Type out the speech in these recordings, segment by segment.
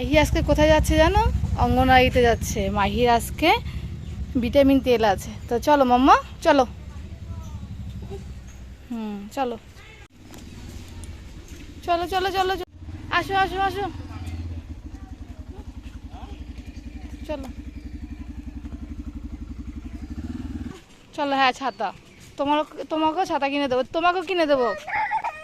মাহি আজকে কোথায় যাচ্ছে জানো? অঙ্গনওয়াড়িতে যাচ্ছে। মাহির আজকে ভিটামিন তেল আছে। তো চলো মাম্মা, চলো। হুম, চলো। চলো চলো চলো। আসো আসো আসো। চলো। চলো হ্যাঁ ছাতা। তোমার তোমাকেও ছাতা কিনে দেবো। তোমাকেও কিনে দেবো।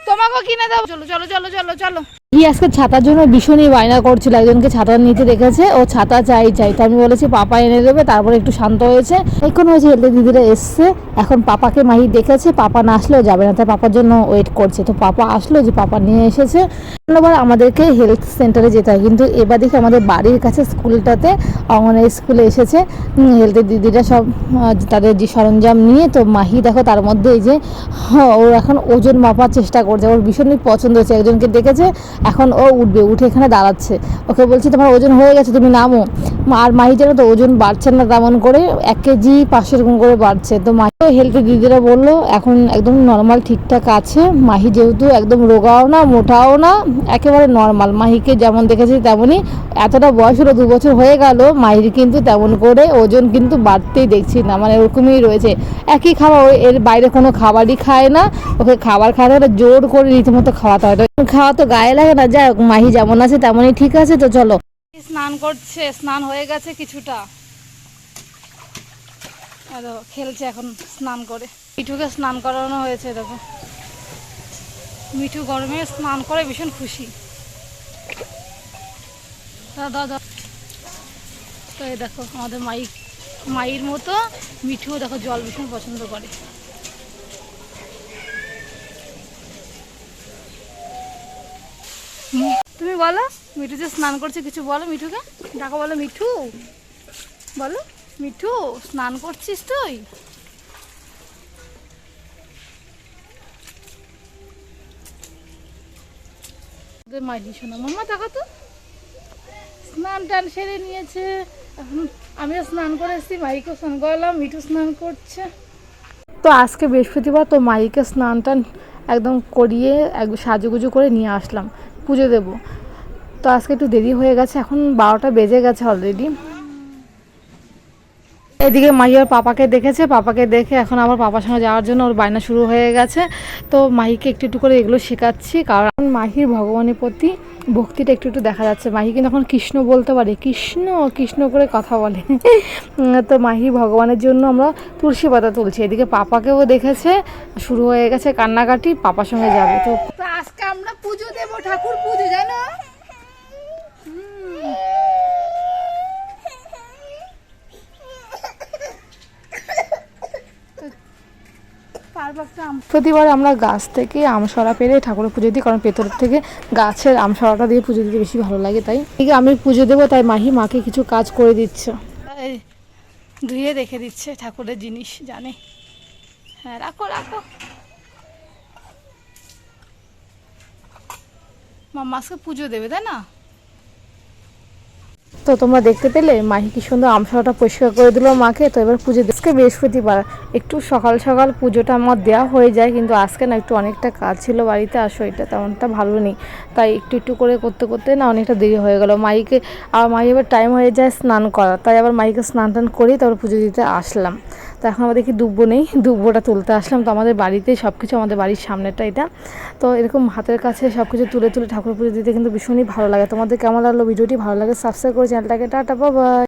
তোমাকেও কিনে দেবো। চলো চলো চলো চলো চলো। আজকে ছাতার জন্য ভীষণই বায়না করছিল। একজনকে ছাতা নিতে দেখেছে ও ছাতা চাই চাই। তো আমি বলেছি পাপা এনে দেবে তারপরে একটু শান্ত হয়েছে। এখন হয়েছে হেলতে দিদিরা এসছে। এখন পাপাকে মাহি দেখেছে পাপা না আসলেও যাবে না। তাই পাপার জন্য ওয়েট করছে। তো পাপা আসলো যে পাপা নিয়ে এসেছে। এবার আমাদেরকে হেলথ সেন্টারে যেতে হয়। কিন্তু এবার দেখি আমাদের বাড়ির কাছে স্কুলটাতে অঙ্গনওয়াড়ি স্কুলে এসেছে। হেলথের দিদিরা সব তাদের যে সরঞ্জাম নিয়ে তো মাহি দেখো তার মধ্যে এই যে হ্যাঁ, ও এখন ওজন মাপার চেষ্টা করছে। ওর ভীষণই পছন্দ হয়েছে। একজনকে দেখেছে এখন ও উঠবে উঠে এখানে দাঁড়াচ্ছে। ওকে বলছি তোমার ওজন হয়ে গেছে তুমি নামো। আর মাহি যেন তো ওজন বাড়ছে না তেমন করে এক কেজি পাঁচশো এরকম করে বাড়ছে। তো মাহি হেলথের দিদিরা বলল এখন একদম নর্মাল ঠিকঠাক আছে। মাহি যেহেতু একদম রোগাও না মোটাও না একেবারে নর্মাল মাহিকে যেমন দেখেছি তেমনই এতটা বয়স হলো দু বছর হয়ে গেল মাহির কিন্তু তেমন করে ওজন কিন্তু বাড়তেই দেখছি না। মানে ওরকমই রয়েছে। একই খাবার এর বাইরে কোনো খাবারই খায় না। ওকে খাবার খাওয়াতে হলে জোর করে রীতিমতো খাওয়াতে হয়। খাওয়া তো গায়ে লাগে না। যাই হোক, মাহি যেমন আছে তেমনই ঠিক আছে। তো চলো। স্নান করছে, স্নান হয়ে গেছে কিছুটা। খেলছে এখন স্নান করে। মিঠুকে স্নান করানো হয়েছে, দেখো। মিঠু গরমে স্নান করে ভীষণ খুশি। এই দেখো, আমাদের মাই মায়ের মতো মিঠুও দেখো জল ভীষণ পছন্দ করে। তুমি বলো? মিঠু যে স্নান করছে কিছু বলো মিঠুকে? ডাকো বলো মিঠু। বলো। মিঠু স্নান করছিস তুই? মাইলি শোনো। মাম্মা দেখো তো। স্নান টান সেরে নিয়েছে। এখন আমিও স্নান করে এসেছি মাইকেও স্নান করলাম মিঠু স্নান করছে। তো আজকে বৃহস্পতিবার তো মাইকে স্নান টান একদম করিয়ে একদম সাজুগুজু করে নিয়ে আসলাম। পুজো দেব। তো আজকে একটু দেরি হয়ে গেছে, এখন বারোটা বেজে গেছে অলরেডি এদিকে মাহিয়ার পাপাকে দেখেছে, পাপাকে দেখে এখন আবার পাপার সঙ্গে যাওয়ার জন্য ওর বায়না শুরু হয়ে গেছে। তো মাহিকে একটু একটু করে এগুলো শেখাচ্ছি, কারণ মাহির ভগবানের প্রতি ভক্তিটা একটু একটু দেখা যাচ্ছে। মাহি কিন্তু এখন কৃষ্ণ বলতে পারে, কৃষ্ণ কৃষ্ণ করে কথা বলে। তো মাহি ভগবানের জন্য আমরা তুলসী পাতা তুলছি। এদিকে পাপাকেও দেখেছে, শুরু হয়ে গেছে কান্নাকাটি, পাপার সঙ্গে যাবে। তো আজকে আমরা পুজো দেবো, ঠাকুর পুজো, জানো? প্রতিবার আমরা গাছ থেকে আমসরা পেরে ঠাকুরের পুজো দিই কারণ ভেতর থেকে গাছের আমসরাটা দিয়ে পুজো দিতে বেশি ভালো লাগে তাই? ঠিক আমি পুজো দেবো তাই মাহি মাকে কিছু কাজ করে দিচ্ছে। ধুয়ে রেখে দিচ্ছে ঠাকুরের জিনিস জানে? হ্যাঁ রাখো রাখো। আজকে পুজো দেবে তাই না? তো তোমরা দেখতে পেলে মাহি কি সুন্দর আমসাটা পরিষ্কার করে দিল মাকে। তো এবার পুজো আজকে বৃহস্পতিবার। একটু সকাল সকাল পুজোটা আমার দেওয়া হয়ে যায়, কিন্তু আজকে না একটু অনেকটা কাজ ছিল বাড়িতে, আসো এটা তেমনটা ভালো নেই। তাই একটু একটু করে করতে করতে না অনেকটা দেরি হয়ে গেল। মাইকে আর মাই এবার টাইম হয়ে যায় স্নান করা তাই আবার মাইকে স্নান টান করেই তারপর পুজো দিতে আসলাম। তো এখন আমাদের কি দুব্বো নেই? দুব্বোটা তুলতে আসলাম। তো আমাদের বাড়িতে সব কিছু আমাদের বাড়ির সামনেটা এটা। তো এরকম হাতের কাছে সব কিছু তুলে তুলে ঠাকুর পুজো দিতে কিন্তু ভীষণই ভালো লাগে। তোমাদের কেমন লাগল? ভিডিওটি ভালো লাগে সাবস্ক্রাইব করে চ্যানেলটাকে। টাটা বাবা